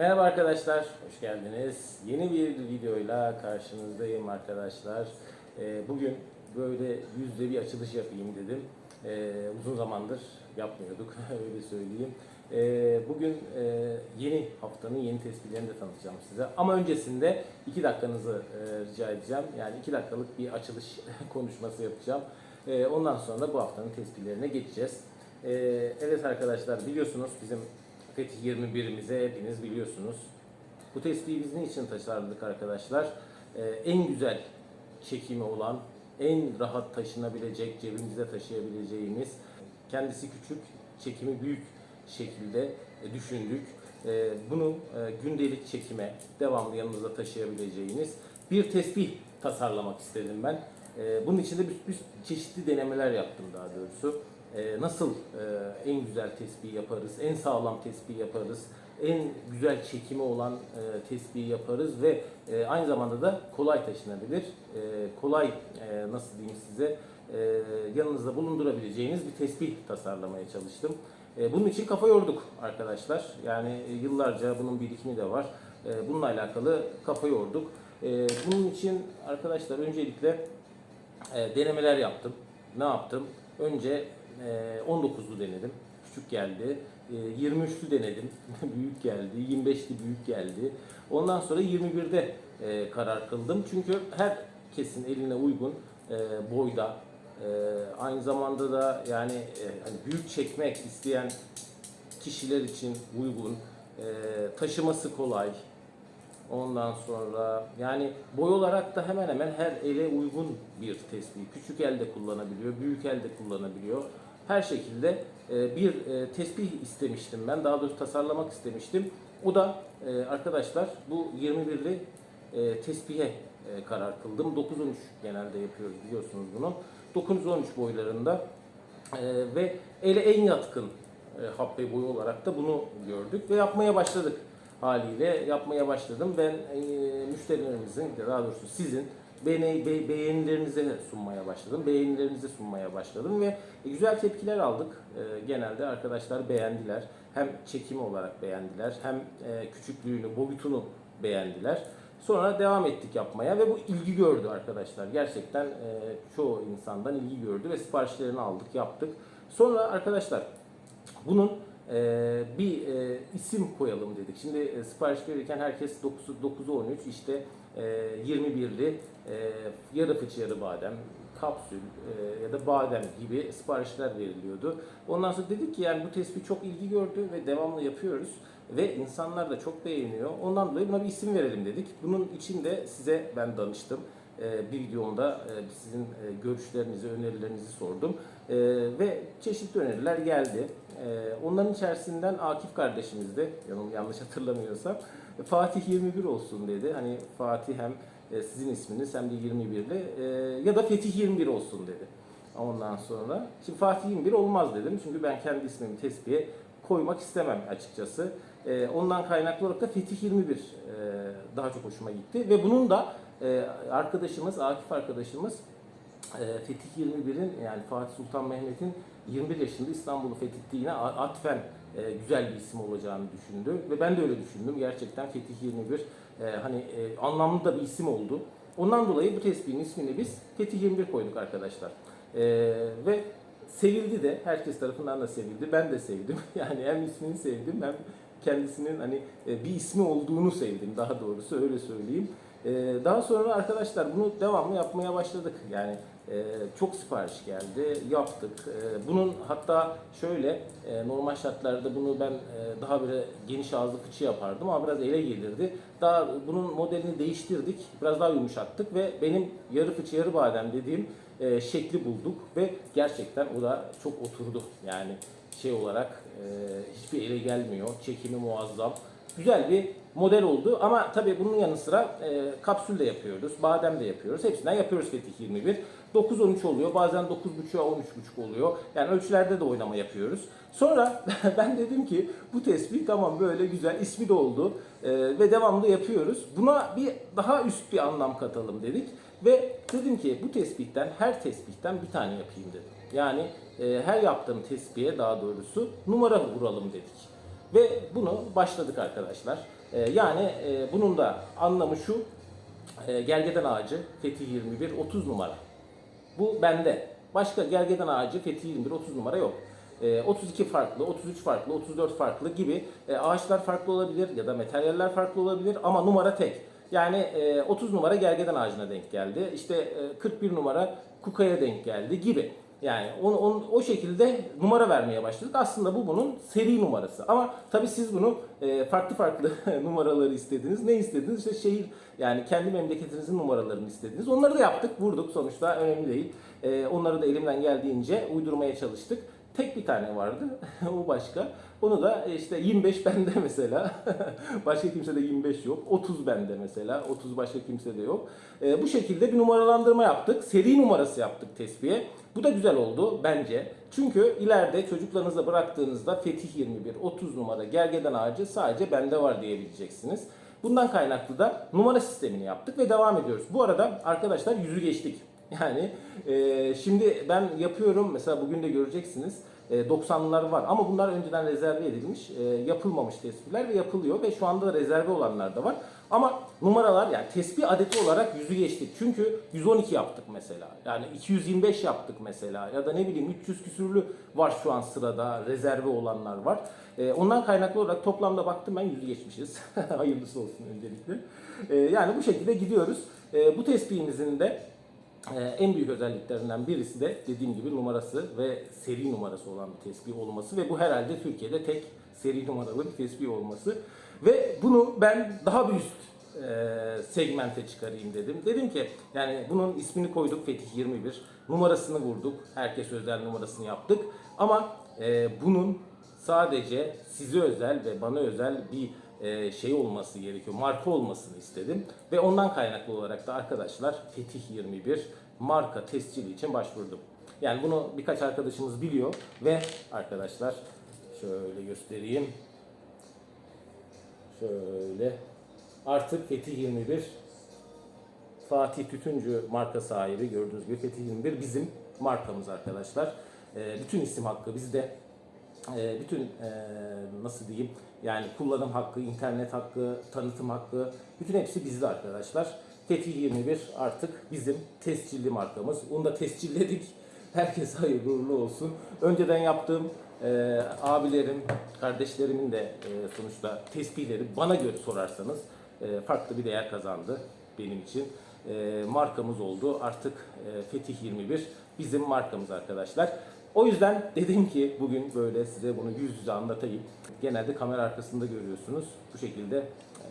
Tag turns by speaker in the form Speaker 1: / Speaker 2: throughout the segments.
Speaker 1: Merhaba arkadaşlar, hoş geldiniz. Yeni bir videoyla karşınızdayım arkadaşlar. Ee, bugün böyle yüzde bir açılış yapayım dedim. Ee, uzun zamandır yapmıyorduk, öyle söyleyeyim. Ee, bugün e, yeni haftanın yeni tespitlerini de tanıtacağım size. Ama öncesinde iki dakikanızı e, rica edeceğim. Yani iki dakikalık bir açılış konuşması yapacağım. Ondan sonra da bu haftanın tespitlerine geçeceğiz. Evet arkadaşlar biliyorsunuz bizim Fetih 21'imize hepiniz biliyorsunuz. Bu tespihi biz niçin tasarladık arkadaşlar? Ee, en güzel çekimi olan, en rahat taşınabilecek, cebimizde taşıyabileceğimiz, kendisi küçük, çekimi büyük şekilde e, düşündük. Ee, bunu e, gündelik çekime, devamlı yanınızda taşıyabileceğiniz bir tesbih tasarlamak istedim ben. Ee, bunun için de bir, bir çeşitli denemeler yaptım daha doğrusu. Ee, nasıl e, en güzel tespih yaparız, en sağlam tespih yaparız, en güzel çekimi olan e, yaparız ve e, aynı zamanda da kolay taşınabilir, e, kolay nasıl diyeyim size yanınızda bulundurabileceğiniz bir tesbih tasarlamaya çalıştım. Bunun için kafa yorduk arkadaşlar. Yani yıllarca bunun birikimi de var. Bununla alakalı kafa yorduk. Bunun için arkadaşlar öncelikle denemeler yaptım. Ne yaptım? Önce 19'lu denedim. Küçük geldi. E, 23'lü denedim. büyük geldi. 25'li büyük geldi. Ondan sonra 21'de e, karar kıldım. Çünkü herkesin eline uygun e, boyda e, aynı zamanda da yani hani büyük çekmek isteyen kişiler için uygun, taşıması kolay, Ondan sonra yani boy olarak da hemen hemen her ele uygun bir tespih. Küçük elde kullanabiliyor, büyük elde kullanabiliyor. Her şekilde e, bir e, tespih istemiştim ben. Daha doğrusu tasarlamak istemiştim. O da e, arkadaşlar bu 21'li e, tespihe e, karar kıldım. 9-13 genelde yapıyoruz biliyorsunuz bunu. 9-13 boylarında ve ele en yatkın habbe boyu olarak da bunu gördük ve yapmaya başladık haliyle yapmaya başladım. Ben müşterilerimizin, daha doğrusu sizin beğeni, be, beğenilerinize sunmaya başladım. Beğenilerinizi sunmaya başladım ve e, güzel tepkiler aldık. E, genelde arkadaşlar beğendiler. Hem çekimi olarak beğendiler, hem e, küçüklüğünü, boyutunu beğendiler. Sonra devam ettik yapmaya ve bu ilgi gördü arkadaşlar. Gerçekten e, çoğu insandan ilgi gördü ve siparişlerini aldık, yaptık. Sonra arkadaşlar bunun e, bir e, isim koyalım dedik. Şimdi e, sipariş verirken herkes 9'u 13 işte e, 21'li e, yarı fıç yarı badem, kapsül e, ya da badem gibi siparişler veriliyordu. Ondan sonra dedik ki yani bu tespih çok ilgi gördü ve devamlı yapıyoruz ve insanlar da çok beğeniyor. Ondan dolayı buna bir isim verelim dedik. Bunun için de size ben danıştım. Ee, bir videomda e, sizin e, görüşlerinizi, önerilerinizi sordum. Ee, Ve çeşitli öneriler geldi. Ee, Onların içerisinden Akif kardeşimiz de, yanlış hatırlamıyorsam, Fatih 21 olsun dedi. Hani Fatih hem e, sizin isminiz hem de 21'li e, ya da Fetih 21 olsun dedi. Ondan sonra, şimdi Fatih 21 olmaz dedim. Çünkü ben kendi ismimi tespihe koymak istemem açıkçası. E, ondan kaynaklı olarak da Fetih 21 e, daha çok hoşuma gitti. Ve bunun da arkadaşımız, Akif arkadaşımız Fetih 21'in yani Fatih Sultan Mehmet'in 21 yaşında İstanbul'u fethettiğine atfen e, güzel bir isim olacağını düşündü. Ve ben de öyle düşündüm. Gerçekten Fetih 21 e, hani e, anlamlı da bir isim oldu. Ondan dolayı bu tespihin ismini biz Fetih 21 koyduk arkadaşlar. E, ve sevildi de, herkes tarafından da sevildi. Ben de sevdim. Yani hem ismini sevdim hem kendisinin hani e, bir ismi olduğunu sevdim daha doğrusu öyle söyleyeyim. E, Daha sonra arkadaşlar bunu devamlı yapmaya başladık. Yani çok sipariş geldi, yaptık. E, Bunun hatta şöyle e, normal şartlarda bunu ben e, daha böyle geniş ağızlı fıçı yapardım ama biraz ele gelirdi. Daha bunun modelini değiştirdik, biraz daha yumuşattık ve benim yarı fıçı yarı badem dediğim e, şekli bulduk ve gerçekten o da çok oturdu. Yani şey olarak hiçbir ele gelmiyor. Çekimi muazzam. Güzel bir model oldu ama tabii bunun yanı sıra kapsül de yapıyoruz, badem de yapıyoruz. Hepsinden yapıyoruz Fetih 21. 9-13 oluyor, bazen 9.5'a 13.5 oluyor. Yani ölçülerde de oynama yapıyoruz. Sonra ben dedim ki bu tespih tamam böyle güzel, ismi de oldu e, ve devamlı yapıyoruz. Buna bir daha üst bir anlam katalım dedik. Ve dedim ki bu tespihten, her tespihten bir tane yapayım dedim. Yani e, her yaptığım tespihe daha doğrusu numara vuralım dedik. Ve bunu başladık arkadaşlar. E, yani e, bunun da anlamı şu. E, gergeden ağacı Fethi 21 30 numara. Bu bende. Başka gergeden ağacı Fethi 21 30 numara yok. E, 32 farklı, 33 farklı, 34 farklı gibi e, ağaçlar farklı olabilir ya da materyaller farklı olabilir ama numara tek. Yani e, 30 numara gergeden ağacına denk geldi. İşte e, 41 numara kukaya denk geldi gibi. Yani onu, onu- o şekilde numara vermeye başladık. Aslında bu bunun seri numarası. Ama tabii siz bunu e, farklı farklı numaraları istediniz. Ne istediniz? İşte şehir yani kendi memleketinizin numaralarını istediniz. Onları da yaptık, vurduk sonuçta önemli değil. E, onları da elimden geldiğince uydurmaya çalıştık. Tek bir tane vardı. o başka. Onu da işte 25 bende mesela. başka kimsede 25 yok. 30 bende mesela. 30 başka kimsede yok. Ee, bu şekilde bir numaralandırma yaptık. Seri numarası yaptık tespihe. Bu da güzel oldu bence. Çünkü ileride çocuklarınıza bıraktığınızda Fetih 21, 30 numara gergeden ağacı sadece bende var diyebileceksiniz. Bundan kaynaklı da numara sistemini yaptık ve devam ediyoruz. Bu arada arkadaşlar yüzü geçtik. Yani e, şimdi ben yapıyorum mesela bugün de göreceksiniz e, 90'lılar var ama bunlar önceden rezerve edilmiş e, yapılmamış tespihler ve yapılıyor ve şu anda da rezerve olanlar da var. Ama numaralar yani tespih adeti olarak yüzü geçtik. Çünkü 112 yaptık mesela. Yani 225 yaptık mesela ya da ne bileyim 300 küsürlü var şu an sırada rezerve olanlar var. E, ondan kaynaklı olarak toplamda baktım ben yüzü geçmişiz. Hayırlısı olsun öncelikle. E, yani bu şekilde gidiyoruz. E, bu tespihimizin de ee, en büyük özelliklerinden birisi de dediğim gibi numarası ve seri numarası olan bir tespih olması ve bu herhalde Türkiye'de tek seri numaralı bir tespih olması. Ve bunu ben daha bir üst e, segmente çıkarayım dedim. Dedim ki yani bunun ismini koyduk Fetih 21, numarasını vurduk, herkes özel numarasını yaptık. Ama e, bunun sadece size özel ve bana özel bir e, şey olması gerekiyor, marka olmasını istedim. Ve ondan kaynaklı olarak da arkadaşlar Fetih 21 marka tescili için başvurdum. Yani bunu birkaç arkadaşımız biliyor ve arkadaşlar şöyle göstereyim. Şöyle artık Fetih 21 Fatih Tütüncü marka sahibi gördüğünüz gibi Fetih 21 bizim markamız arkadaşlar. E, bütün isim hakkı bizde. E, bütün e, nasıl diyeyim yani kullanım hakkı, internet hakkı, tanıtım hakkı bütün hepsi bizde arkadaşlar. Fetih 21 artık bizim tescilli markamız. Onu da tescilledik. Herkese hayırlı olsun. Önceden yaptığım e, abilerim, kardeşlerimin de e, sonuçta tespihleri bana göre sorarsanız e, farklı bir değer kazandı benim için. E, markamız oldu. Artık e, Fetih 21 bizim markamız arkadaşlar. O yüzden dedim ki bugün böyle size bunu yüz yüze anlatayım. Genelde kamera arkasında görüyorsunuz. Bu şekilde e,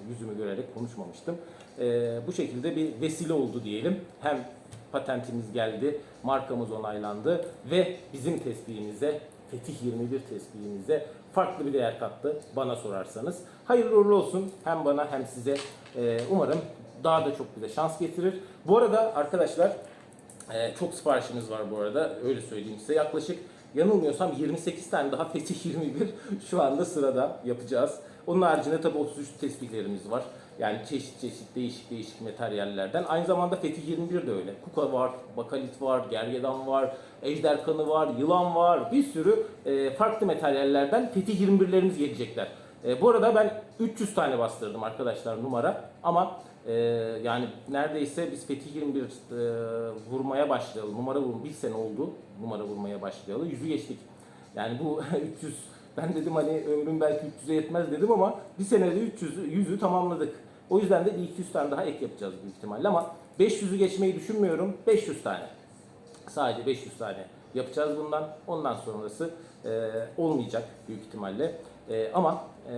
Speaker 1: yüzümü görerek konuşmamıştım. E, bu şekilde bir vesile oldu diyelim. Hem patentimiz geldi, markamız onaylandı ve bizim tespihimize, Fetih 21 tespihimize farklı bir değer kattı bana sorarsanız. Hayırlı uğurlu olsun hem bana hem size. E, umarım daha da çok bize şans getirir. Bu arada arkadaşlar ee, çok siparişimiz var bu arada. Öyle söyleyeyim size. Yaklaşık yanılmıyorsam 28 tane daha Fetih 21 şu anda sırada yapacağız. Onun haricinde tabii 33 tespihlerimiz var. Yani çeşit çeşit değişik değişik materyallerden. Aynı zamanda Fetih 21 de öyle. Kuka var, bakalit var, gergedan var, ejder kanı var, yılan var. Bir sürü e, farklı materyallerden Fetih 21'lerimiz gelecekler. E, bu arada ben 300 tane bastırdım arkadaşlar numara. Ama ee, yani neredeyse biz Fetih 21 e, vurmaya başlayalı, numara vurma bir sene oldu numara vurmaya başlayalı, yüzü geçtik. Yani bu 300, ben dedim hani ömrüm belki 300'e yetmez dedim ama bir senede 300'ü, 100'ü tamamladık. O yüzden de bir 200 tane daha ek yapacağız büyük ihtimalle ama 500'ü geçmeyi düşünmüyorum, 500 tane. Sadece 500 tane yapacağız bundan. Ondan sonrası e, olmayacak büyük ihtimalle. E, ama e,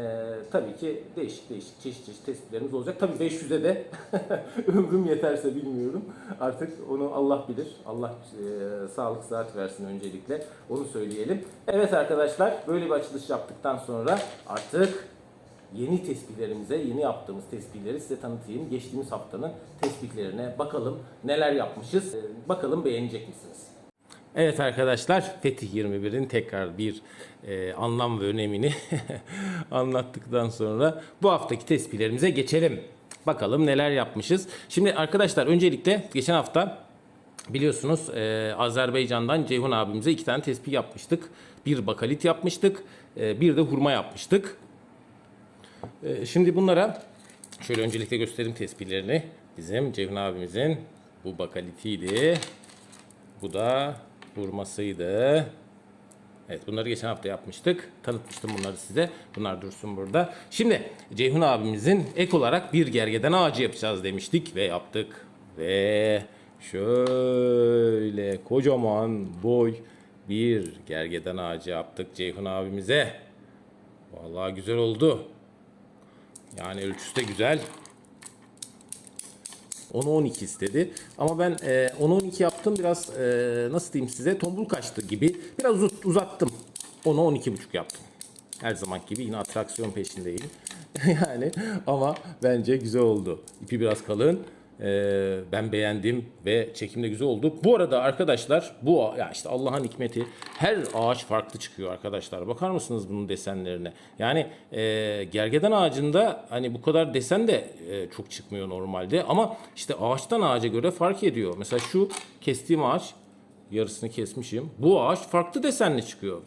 Speaker 1: tabii ki değişik değişik çeşit çeşit tespitlerimiz olacak. Tabii 500'e de ömrüm yeterse bilmiyorum. Artık onu Allah bilir. Allah e, sağlık sıhhat versin öncelikle. Onu söyleyelim. Evet arkadaşlar böyle bir açılış yaptıktan sonra artık yeni tespihlerimize, yeni yaptığımız tespihleri size tanıtayım. Geçtiğimiz haftanın tespihlerine bakalım neler yapmışız. E, bakalım beğenecek misiniz? Evet arkadaşlar Fetih 21'in tekrar bir e, anlam ve önemini anlattıktan sonra bu haftaki tespihlerimize geçelim. Bakalım neler yapmışız. Şimdi arkadaşlar öncelikle geçen hafta biliyorsunuz e, Azerbaycan'dan Ceyhun abimize iki tane tespih yapmıştık. Bir bakalit yapmıştık, e, bir de hurma yapmıştık. Ee, şimdi bunlara şöyle öncelikle göstereyim tespihlerini. Bizim Ceyhun abimizin bu bakalitiydi. Bu da vurmasıydı. Evet bunları geçen hafta yapmıştık. Tanıtmıştım bunları size. Bunlar dursun burada. Şimdi Ceyhun abimizin ek olarak bir gergeden ağacı yapacağız demiştik ve yaptık. Ve şöyle kocaman boy bir gergeden ağacı yaptık Ceyhun abimize. Vallahi güzel oldu. Yani ölçüsü de güzel. 10'u 12 istedi. Ama ben e, 10'u 12 yaptım biraz e, nasıl diyeyim size tombul kaçtı gibi. Biraz uzat, uzattım. 10'u 12,5 yaptım. Her zaman gibi yine atraksiyon peşindeyim. yani ama bence güzel oldu. İpi biraz kalın. E, ben beğendim ve çekim de güzel oldu. Bu arada arkadaşlar bu ya işte Allah'ın hikmeti her ağaç farklı çıkıyor arkadaşlar. Bakar mısınız bunun desenlerine? Yani e, gergeden ağacında hani bu kadar desen de e, çok çıkmıyor normalde ama işte ağaçtan ağaca göre fark ediyor. Mesela şu kestiğim ağaç yarısını kesmişim. Bu ağaç farklı desenli çıkıyor.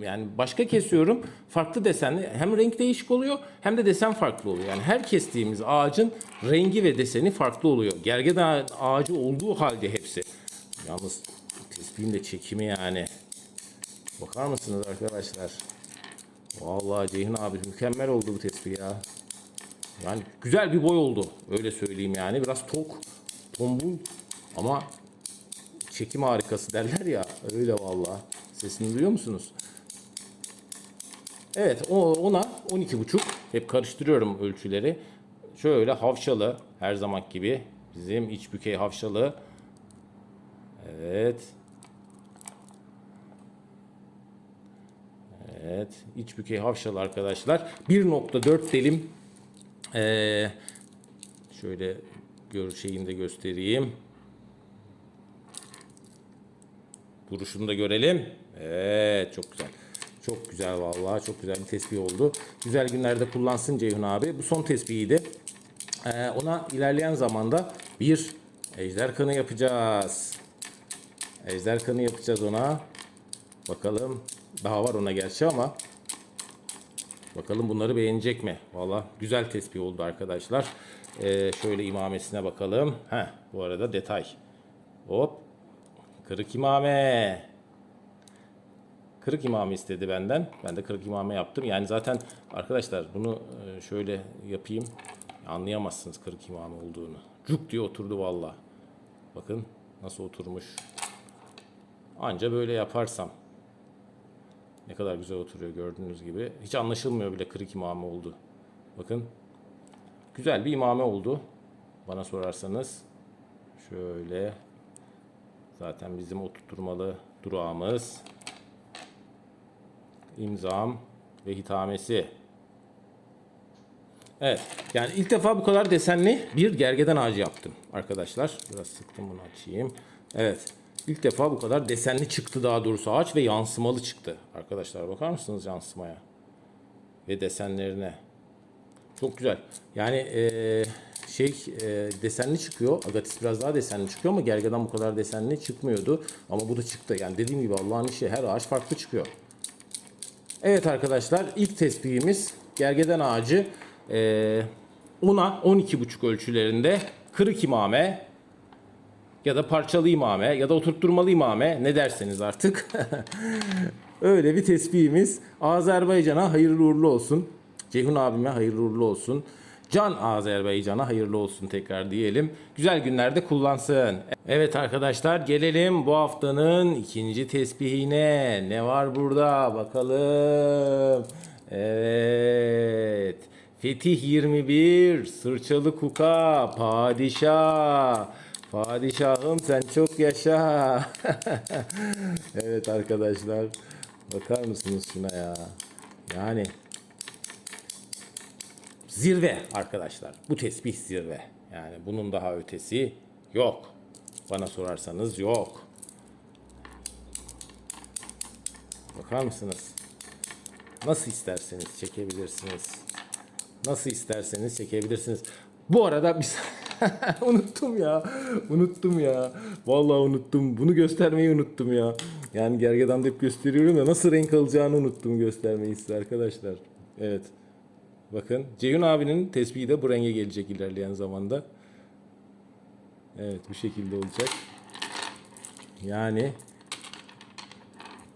Speaker 1: Yani başka kesiyorum farklı desenli hem renk değişik oluyor hem de desen farklı oluyor. Yani her kestiğimiz ağacın rengi ve deseni farklı oluyor. Gergedan ağacı olduğu halde hepsi. Yalnız tespihin de çekimi yani. Bakar mısınız arkadaşlar? Vallahi Ceyhun abi mükemmel oldu bu tespih ya. Yani güzel bir boy oldu. Öyle söyleyeyim yani. Biraz tok, tombul ama çekim harikası derler ya. Öyle vallahi. Sesini duyuyor musunuz? Evet ona 12,5 hep karıştırıyorum ölçüleri. Şöyle havşalı her zaman gibi bizim iç bükey havşalı. Evet. Evet iç bükey havşalı arkadaşlar. 1.4 delim. Ee, şöyle gör şeyini de göstereyim. Duruşunu da görelim. Evet çok güzel. Çok güzel vallahi çok güzel bir tespih oldu. Güzel günlerde kullansın Ceyhun abi. Bu son tespihiydi. Ee, ona ilerleyen zamanda bir ejder kanı yapacağız. Ejder kanı yapacağız ona. Bakalım. Daha var ona gerçi ama Bakalım bunları beğenecek mi? Valla güzel tespih oldu arkadaşlar. Ee, şöyle imamesine bakalım. Heh, bu arada detay. Hop. Kırık imame. Kırık imame istedi benden. Ben de kırık imame yaptım. Yani zaten arkadaşlar bunu e, şöyle yapayım. Anlayamazsınız kırık imame olduğunu. Cuk diye oturdu valla. Bakın nasıl oturmuş. Anca böyle yaparsam. Ne kadar güzel oturuyor gördüğünüz gibi. Hiç anlaşılmıyor bile kırık imame oldu. Bakın. Güzel bir imame oldu. Bana sorarsanız. Şöyle. Zaten bizim oturtmalı durağımız. İmzam ve hitamesi. Evet. Yani ilk defa bu kadar desenli bir gergeden ağacı yaptım arkadaşlar. Biraz sıktım bunu açayım. Evet. İlk defa bu kadar desenli çıktı daha doğrusu ağaç ve yansımalı çıktı. Arkadaşlar bakar mısınız yansımaya? Ve desenlerine. Çok güzel. Yani eee, şey eee, desenli çıkıyor. Agatis biraz daha desenli çıkıyor ama gergedan bu kadar desenli çıkmıyordu. Ama bu da çıktı. Yani dediğim gibi Allah'ın işi her ağaç farklı çıkıyor. Evet arkadaşlar ilk tespihimiz gergeden ağacı eee 10'a 12,5 ölçülerinde kırık imame ya da parçalı imame ya da oturtturmalı imame ne derseniz artık. Öyle bir tespihimiz. Azerbaycan'a hayırlı uğurlu olsun. Ceyhun abime hayırlı uğurlu olsun. Can Azerbaycan'a hayırlı olsun tekrar diyelim. Güzel günlerde kullansın. Evet arkadaşlar gelelim bu haftanın ikinci tesbihine. Ne var burada bakalım. Evet. Fetih 21, Sırçalı Kuka, Padişah. Padişahım sen çok yaşa. evet arkadaşlar. Bakar mısınız şuna ya? Yani zirve arkadaşlar. Bu tesbih zirve. Yani bunun daha ötesi yok. Bana sorarsanız yok. Bakar mısınız? Nasıl isterseniz çekebilirsiniz. Nasıl isterseniz çekebilirsiniz. Bu arada bir unuttum ya. Unuttum ya. Vallahi unuttum. Bunu göstermeyi unuttum ya. Yani gergedan hep gösteriyorum ya nasıl renk alacağını unuttum göstermeyi size arkadaşlar. Evet. Bakın Ceyhun abinin tespihi de bu renge gelecek ilerleyen zamanda. Evet bu şekilde olacak. Yani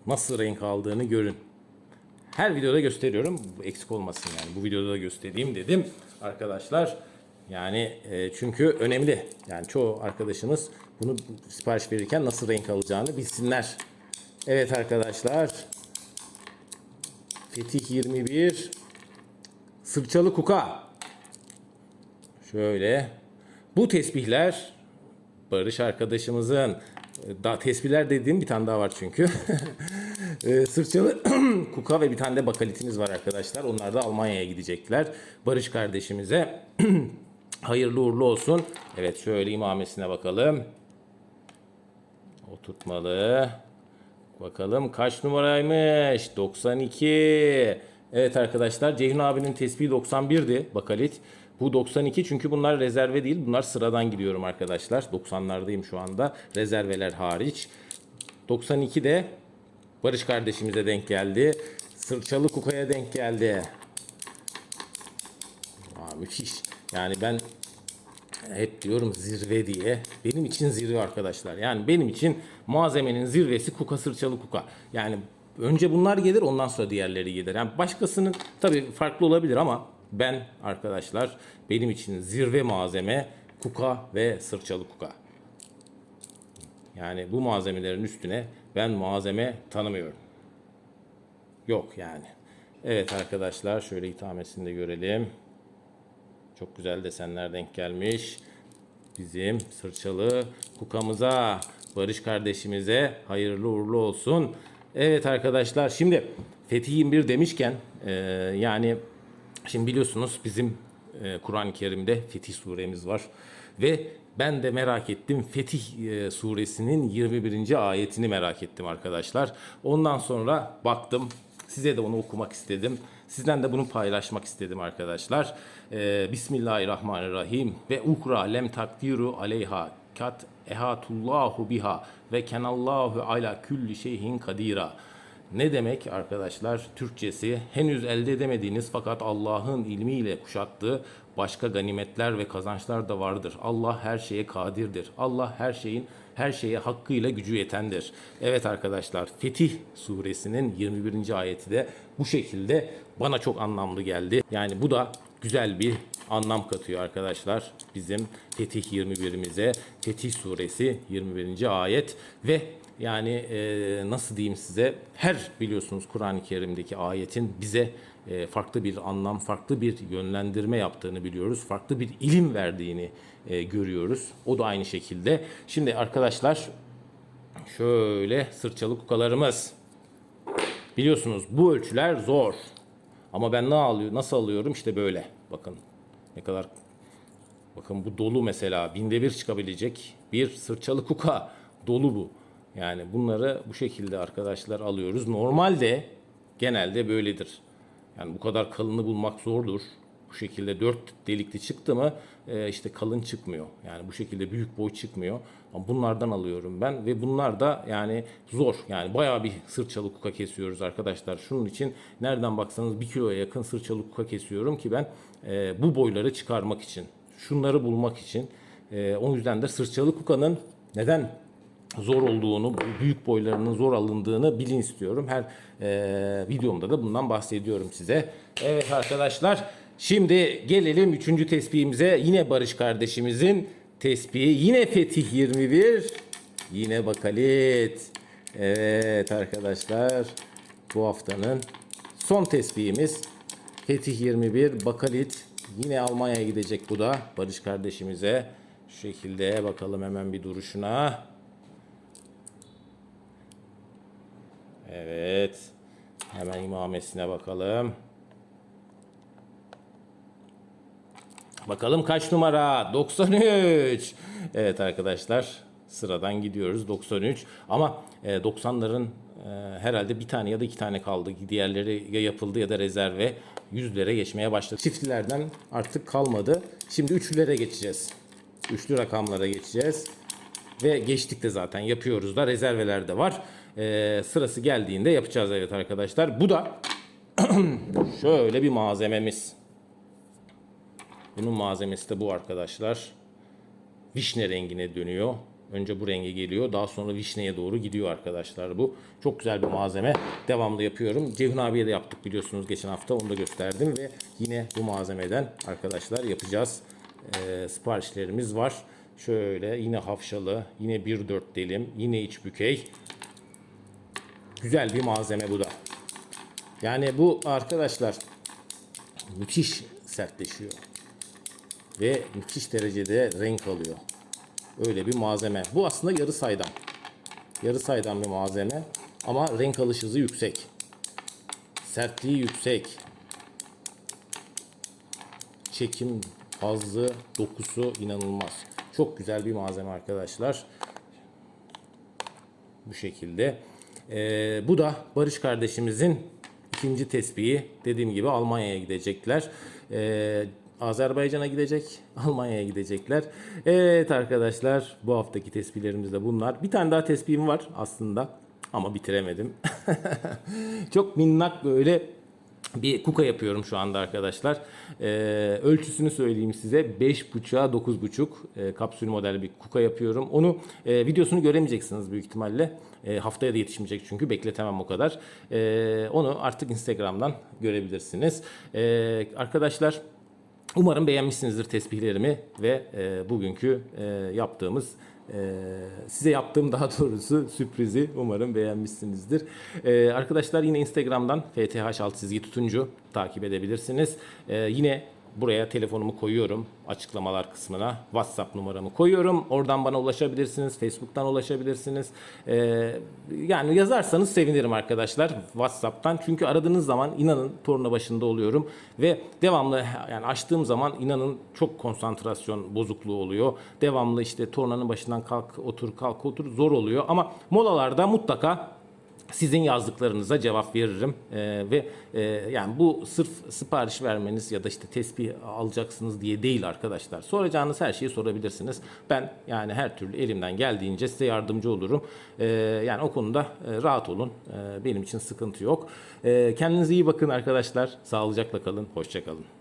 Speaker 1: nasıl renk aldığını görün. Her videoda gösteriyorum. Eksik olmasın yani. Bu videoda da göstereyim dedim arkadaşlar. Yani e, çünkü önemli. Yani çoğu arkadaşınız bunu sipariş verirken nasıl renk alacağını bilsinler. Evet arkadaşlar. Fetih 21 Sırçalı Kuka. Şöyle. Bu tesbihler Barış arkadaşımızın daha tesbihler dediğim bir tane daha var çünkü. Ee, Sırçalı Kuka ve bir tane de bakalitimiz var arkadaşlar. Onlar da Almanya'ya gidecekler. Barış kardeşimize hayırlı uğurlu olsun. Evet şöyle imamesine bakalım. Oturtmalı. Bakalım kaç numaraymış? 92. Evet arkadaşlar Ceyhun abinin tespihi 91'di bakalit. Bu 92 çünkü bunlar rezerve değil. Bunlar sıradan gidiyorum arkadaşlar. 90'lardayım şu anda. Rezerveler hariç. 92 de Barış kardeşimize denk geldi. Sırçalı Kuka'ya denk geldi. Aa, müthiş. Yani ben hep diyorum zirve diye. Benim için zirve arkadaşlar. Yani benim için malzemenin zirvesi kuka sırçalı kuka. Yani önce bunlar gelir ondan sonra diğerleri gelir. Yani başkasının tabii farklı olabilir ama ben arkadaşlar benim için zirve malzeme kuka ve sırçalı kuka. Yani bu malzemelerin üstüne ben malzeme tanımıyorum. Yok yani. Evet arkadaşlar şöyle ithamesini de görelim. Çok güzel desenler denk gelmiş. Bizim sırçalı kukamıza, Barış kardeşimize hayırlı uğurlu olsun. Evet arkadaşlar şimdi Fetih 21 demişken e, yani şimdi biliyorsunuz bizim e, Kur'an-ı Kerim'de Fetih suremiz var. Ve ben de merak ettim Fetih e, suresinin 21. ayetini merak ettim arkadaşlar. Ondan sonra baktım Size de onu okumak istedim. Sizden de bunu paylaşmak istedim arkadaşlar. Ee, Bismillahirrahmanirrahim. Ve ukra lem takdiru aleyha kat ehatullahu biha ve kenallahu ala kulli şeyhin kadira. Ne demek arkadaşlar Türkçesi? Henüz elde edemediğiniz fakat Allah'ın ilmiyle kuşattığı başka ganimetler ve kazançlar da vardır. Allah her şeye kadirdir. Allah her şeyin her şeye hakkıyla gücü yetendir. Evet arkadaşlar Fetih suresinin 21. ayeti de bu şekilde bana çok anlamlı geldi. Yani bu da güzel bir anlam katıyor arkadaşlar bizim Fetih 21'imize. Fetih suresi 21. ayet ve yani e, nasıl diyeyim size her biliyorsunuz Kur'an-ı Kerim'deki ayetin bize e, farklı bir anlam, farklı bir yönlendirme yaptığını biliyoruz. Farklı bir ilim verdiğini e, görüyoruz. O da aynı şekilde. Şimdi arkadaşlar şöyle sırçalı kukalarımız. Biliyorsunuz bu ölçüler zor. Ama ben ne alıyor, nasıl alıyorum? İşte böyle. Bakın ne kadar Bakın bu dolu mesela binde bir çıkabilecek bir sırçalı kuka dolu bu. Yani bunları bu şekilde arkadaşlar alıyoruz. Normalde genelde böyledir. Yani bu kadar kalını bulmak zordur. Bu şekilde dört delikli çıktı mı e, işte kalın çıkmıyor. Yani bu şekilde büyük boy çıkmıyor. Ama bunlardan alıyorum ben ve bunlar da yani zor. Yani bayağı bir sırçalı kuka kesiyoruz arkadaşlar. Şunun için nereden baksanız bir kiloya yakın sırçalı kuka kesiyorum ki ben e, bu boyları çıkarmak için. Şunları bulmak için. E, o yüzden de sırçalı kukanın neden zor olduğunu, büyük boylarının zor alındığını bilin istiyorum. Her e, videomda da bundan bahsediyorum size. Evet arkadaşlar, şimdi gelelim üçüncü tespihimize. Yine Barış kardeşimizin tespihi. Yine Fetih 21, yine Bakalit. Evet arkadaşlar, bu haftanın son tespihimiz. Fetih 21, Bakalit. Yine Almanya'ya gidecek bu da Barış kardeşimize. Şu şekilde bakalım hemen bir duruşuna. Evet. Hemen imamesine bakalım. Bakalım kaç numara? 93. Evet arkadaşlar sıradan gidiyoruz 93. Ama e, 90'ların e, herhalde bir tane ya da iki tane kaldı. Diğerleri ya yapıldı ya da rezerve. Yüzlere geçmeye başladı. Çiftlilerden artık kalmadı. Şimdi üçlülere geçeceğiz. Üçlü rakamlara geçeceğiz. Ve geçtik de zaten yapıyoruz da rezerveler de var. Ee, sırası geldiğinde yapacağız evet arkadaşlar. Bu da şöyle bir malzememiz. Bunun malzemesi de bu arkadaşlar. Vişne rengine dönüyor. Önce bu renge geliyor. Daha sonra vişneye doğru gidiyor arkadaşlar bu. Çok güzel bir malzeme. Devamlı yapıyorum. Ceyhun abiye de yaptık biliyorsunuz geçen hafta. Onu da gösterdim ve yine bu malzemeden arkadaşlar yapacağız. Ee, siparişlerimiz var. Şöyle yine hafşalı, yine 1-4 dilim, yine iç bükey. Güzel bir malzeme bu da. Yani bu arkadaşlar müthiş sertleşiyor. Ve müthiş derecede renk alıyor. Öyle bir malzeme. Bu aslında yarı saydam. Yarı saydam bir malzeme. Ama renk alış hızı yüksek. Sertliği yüksek. Çekim hazzı, dokusu inanılmaz. Çok güzel bir malzeme arkadaşlar. Bu şekilde. Ee, bu da Barış kardeşimizin ikinci tespihi. Dediğim gibi Almanya'ya gidecekler. Ee, Azerbaycan'a gidecek, Almanya'ya gidecekler. Evet arkadaşlar bu haftaki tespihlerimiz de bunlar. Bir tane daha tespihim var aslında ama bitiremedim. Çok minnak böyle bir kuka yapıyorum şu anda arkadaşlar. Ee, ölçüsünü söyleyeyim size. 5.5'a 9.5 e, kapsül model bir kuka yapıyorum. Onu e, videosunu göremeyeceksiniz büyük ihtimalle. E, haftaya da yetişmeyecek çünkü bekletemem o kadar. E, onu artık Instagram'dan görebilirsiniz. E, arkadaşlar Umarım beğenmişsinizdir tesbihlerimi ve e, bugünkü e, yaptığımız e, size yaptığım daha doğrusu sürprizi umarım beğenmişsinizdir. E, arkadaşlar yine Instagram'dan FTH alt çizgi tutuncu takip edebilirsiniz. E, yine buraya telefonumu koyuyorum açıklamalar kısmına. WhatsApp numaramı koyuyorum. Oradan bana ulaşabilirsiniz. Facebook'tan ulaşabilirsiniz. Ee, yani yazarsanız sevinirim arkadaşlar WhatsApp'tan. Çünkü aradığınız zaman inanın torna başında oluyorum ve devamlı yani açtığım zaman inanın çok konsantrasyon bozukluğu oluyor. Devamlı işte tornanın başından kalk otur kalk otur zor oluyor ama molalarda mutlaka sizin yazdıklarınıza cevap veririm Ee, ve e, yani bu sırf sipariş vermeniz ya da işte tespih alacaksınız diye değil arkadaşlar. Soracağınız her şeyi sorabilirsiniz. Ben yani her türlü elimden geldiğince size yardımcı olurum. Ee, yani o konuda e, rahat olun. Ee, benim için sıkıntı yok. Ee, kendinize iyi bakın arkadaşlar. Sağlıcakla kalın. Hoşçakalın.